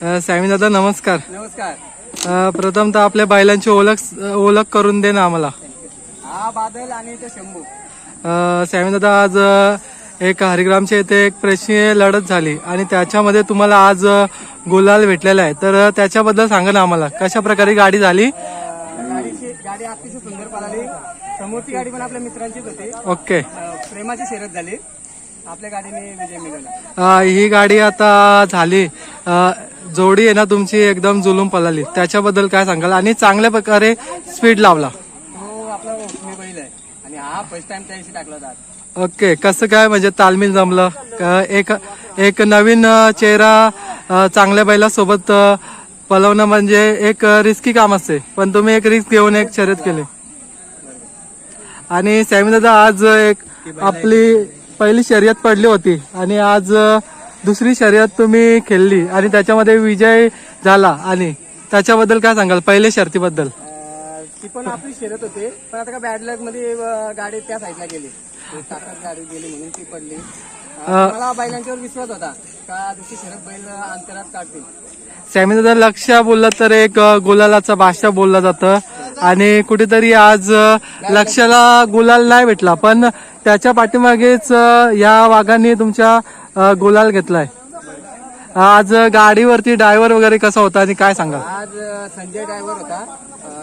Sammy दादा नमस्कार. नमस्कार. अ, प्रथमतः आपल्या बैलांची ओळख ओळख करून दे ना आम्हाला. हा बादल आणि ते शंभू. सॅमी दादा आज एक हरिग्रामच्या इथे एक प्रेक्षणीय लढत झाली आणि त्याच्यामध्ये तुम्हाला आज गुलाल भेटलेला आहे. तर त्याच्याबद्दल सांगा ना आम्हाला. कशा प्रकारे गाडी झाली? गाडी अतिशय सुंदर पळाली. समोरची गाडी पण आपल्या मित्रांचीच होती. ओके. प्रेमाची शर्यत झाली. आपल्या गाडीने विजय मिळवला. ही गाडी आता झाली. जोडी आहे ना तुमची एकदम जुलूम पळाली. त्याच्याबद्दल काय सांगाल? आणि चांगल्या प्रकारे स्पीड लावला. तो आपला मी बैल आहे. आणि हा फर्स्ट टाइम टाकला ओके कसं काय म्हणजे तालमील जमलं? क- एक एक नवीन अ, चेहरा अ, चांगल्या बैलासोबत अ, पलवणं म्हणजे एक रिस्की काम असते. पण तुम्ही एक रिस्क घेऊन एक शर्यत केली. आणि सॅमी दादा आज एक आपली पहिली शर्यत पडली होती. आणि आज अ, दुसरी शर्यत तुम्ही खेळली आणि त्याच्यामध्ये विजय झाला आणि त्याच्याबद्दल काय सांगाल? पहिल्या शर्तीबद्दल. ती पण आपली शर्यत होते. पण आता का बॅड लकमध्ये गाडी त्या साईडला गेली. ताकद गाडी गेली म्हणून ती पडली. मला बैलांच्यावर विश्वास होता का दुसरी शर्यत बैल अंतरात काढतील. सॅमी दादा लक्ष बोलला तर एक गुलालाचा भाषा बोलला जातं. आणि कुठेतरी आज लक्षाला गुलाल नाही भेटला पण त्याच्या पाठीमागेच या वाघांनी तुमच्या गुलाल घेतलाय. आज गाडीवरती ड्रायव्हर वगैरे कसा होता आणि काय सांगा आज संजय ड्रायव्हर होता.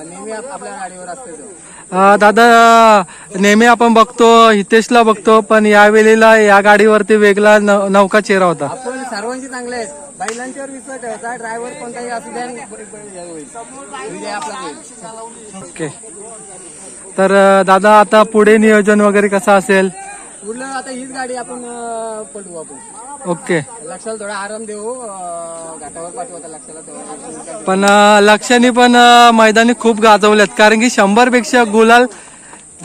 नेहमी आपल्या गाडीवर असतो दादा नेहमी आपण बघतो हितेशला बघतो पण यावेळेला या गाडीवरती वेगळा नौका चेहरा होता. सर्वांची चांगले आहेत. बैलांच्यावर विश्वास ठेवायचा. ड्रायव्हर कोणताही असू द्या. विजय आपला होईल ओके. तर दादा आता पुढे नियोजन वगैरे कसं असेल? पुढलं आता हीच गाडी आपण अं, पळवू आपण. ओके. लक्षाला थोडा आराम देऊ. घाटावर पाठवू आता लक्षाला पण अ, लक्षाने पण मैदानी खूप गाजवल्यात कारण की शंभरपेक्षा गुलाल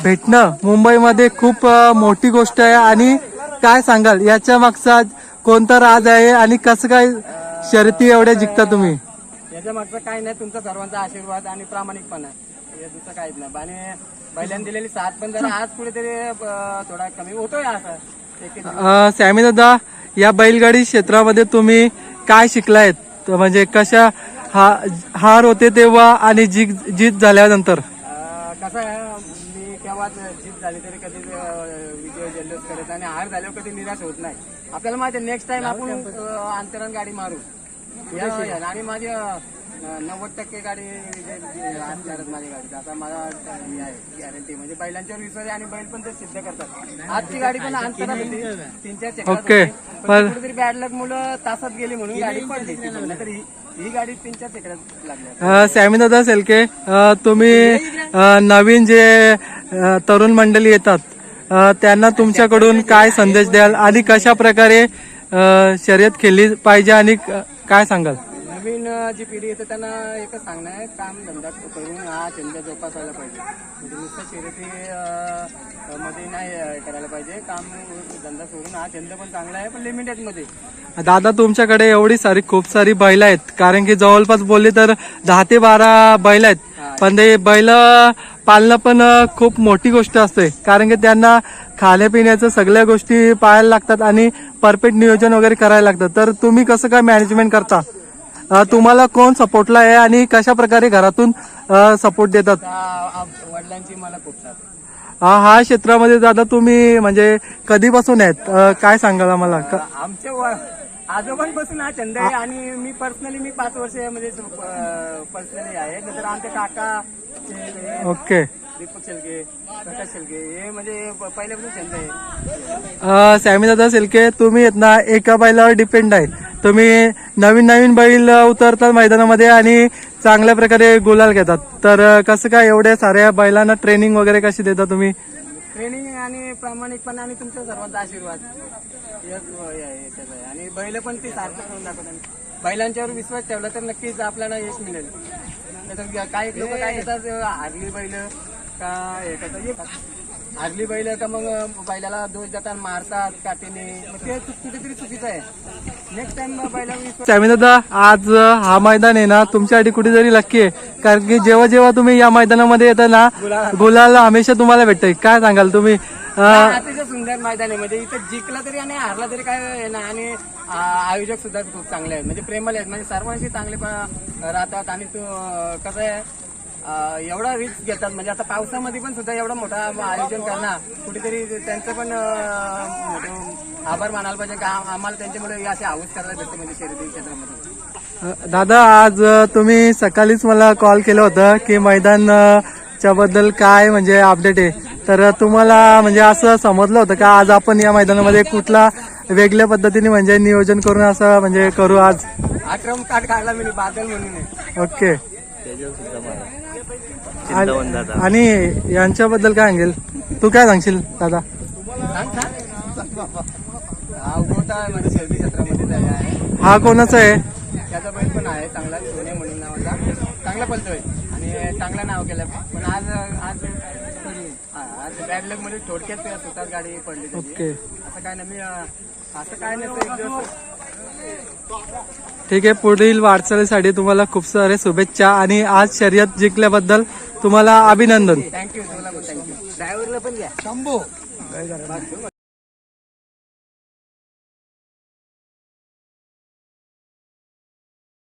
भेटणं मुंबईमध्ये खूप मोठी गोष्ट आहे. आणि काय सांगाल? याच्या मागचा कोणता राज आहे आणि कसं काय शर्ती एवढ्या जिंकता तुम्ही? याच्या मागचं काय नाही तुमचा सर्वांचा आशीर्वाद आणि प्रामाणिकपणा हे दुसरं काहीच नाही. आणि बैलांनी दिलेली साथ पण जरा आज कुठेतरी अं, थोडा कमी होतोय असं. एक एक अ, सॅमी दादा या बैलगाडी क्षेत्रामध्ये तुम्ही काय शिकलायत? म्हणजे कशा हा हार होते तेव्हा आणि जीत जीत झाल्यानंतर? अं, कसं आहे मी केव्हाच जीत झाली तरी कधी अं, विजय जल्लोष करत आणि हार झाल्यावर कधी निराश होत नाही. आपल्याला माहिती आहे नेक्स्ट टाइम आपण अंतरण गाडी मारू. आणि माझी नव्वद टक्के गाडी करत माझी गाडी आता आहे गॅरंटी म्हणजे बैलांच्यावर विश्वास आहे आणि बैल पण ते सिद्ध करतात. आजची गाडी पण अंतरात होती. तीन चार कुठेतरी बॅड लक मुलं तासात गेली म्हणून गाडी पडली. तर ही गाडी तीन चार चक्रात लागली. सॅमीदादा सेलके तुम्ही नवीन जे तरुण मंडळी येतात त्यांना तुमच्याकडून काय संदेश द्याल आणि कशा प्रकारे शर्यत खेळली पाहिजे आणि काय सांगाल? नवीन जी पिढी येते त्यांना एकच सांगणं आहे काम धंदा करून हा छंद जोपासायला पाहिजे. म्हणजे नुसतं शर्यती मध्ये नाही करायला पाहिजे. काम धंदा सोडून हा छंद पण चांगला आहे पण लिमिटेडमध्ये. दादा तुमच्याकडे एवढी सारी खूप सारी बैल आहेत. कारण की जवळपास बोलली तर दहा ते बारा बैल आहेत. पण ते बैल पाळणं पण खूप मोठी गोष्ट असते. कारण की त्यांना खाण्यापिण्याचं सगळ्या गोष्टी पाळायला लागतात आणि परफेक्ट नियोजन वगैरे करायला लागतं. तर तुम्ही कसं काय मॅनेजमेंट करता? तुम्हाला कोण सपोर्टला आहे आणि कशा प्रकारे घरातून सपोर्ट देतात? वडिलांची मला खूप हा क्षेत्रामध्ये दादा तुम्ही म्हणजे कधीपासून आहेत? काय सांगाल आम्हाला? क- आमचे व- आजोबांपासून हा छंद आहे आणि मी पर्सनली मी पाच वर्ष म्हणजे पर्सनली आहे. नंतर आमचे काका ओके. दीपक शेलके प्रकाश शेलके हे म्हणजे पहिल्यापासून छंद आहे. सॅमी दादा सिल्के तुम्ही आहेत ना एका बैलावर डिपेंड आहे. तुम्ही नवीन नवीन बैल उतरतात मैदानामध्ये आणि चांगल्या प्रकारे गुलाल घेतात. तर कसं काय एवढ्या साऱ्या बैलांना ट्रेनिंग वगैरे कशी देता तुम्ही? ट्रेनिंग आणि प्रामाणिकपणा आणि तुमच्या सर्वांचा आशीर्वाद. आहे. आणि बैल पण ते सारखं करून दाखवतात. बैलांच्यावर विश्वास ठेवला तर नक्कीच आपल्याला यश मिळेल. नाहीतर काही लोक काय करतात हारली बैल का हे करतात? हारली बैल का मग बैलाला दोष देतात मारतात काठीने? मग ते कुठेतरी चुकीचं आहे. दादा आज हा मैदान आहे ना तुमच्यासाठी कुठेतरी लक्की आहे. कारण की जेव्हा जेव्हा तुम्ही या मैदानामध्ये येता ना गुलाल. हमेशा तुम्हाला भेटतंय. काय सांगाल तुम्ही? अतिशय सुंदर मैदान आहे. म्हणजे इथं जिंकला तरी आणि हारला तरी काय ना आणि आयोजक सुद्धा खूप चांगले आहेत. म्हणजे प्रेमल आहेत. म्हणजे सर्वांशी चांगले पण राहतात. आणि तो कसं आहे एवढा रिस्क घेतात. म्हणजे आता पावसामध्ये पण सुद्धा एवढा मोठा आयोजन करणं कुठेतरी त्यांचं पण आभार मानायला पाहिजे का आम- आम्हाला त्यांच्यामुळे असे हाऊस करायला भेटते म्हणजे शर्यती क्षेत्रामध्ये. दादा आज तुम्ही सकाळीच मला कॉल केलं होतं की मैदान च्या बद्दल काय म्हणजे अपडेट आहे. तर तुम्हाला म्हणजे असं समजलं होतं का आज आपण या मैदानामध्ये कुठला वेगळ्या पद्धतीने म्हणजे नियोजन करून असं म्हणजे करू आज? आक्रम काढ काढला मी बादल म्हणून आहे. ओके. आणि यांच्याबद्दल काय सांगेल? तू काय सांगशील दादा? सांग सांग. हा म्हणजे हा कोणाचा आहे? त्याचा बैल पण आहे चांगला सोने म्हणून नावाचा. चांगला पलतोय. आणि चांगलं नाव केलं पण आज आज हा, आज बॅड लकमध्ये थोडक्यात स्वतःच गाडी पडली. ओके. असं काय नाही मी असं काय दिवस ठीक आहे पुढील वाटचालीसाठी तुम्हाला खूप सारे शुभेच्छा आणि आज शर्यत जिंकल्याबद्दल तुम्हाला अभिनंदन. थँक्यू थँक्यू ड्रायव्हरला पण घ्या. शंभू.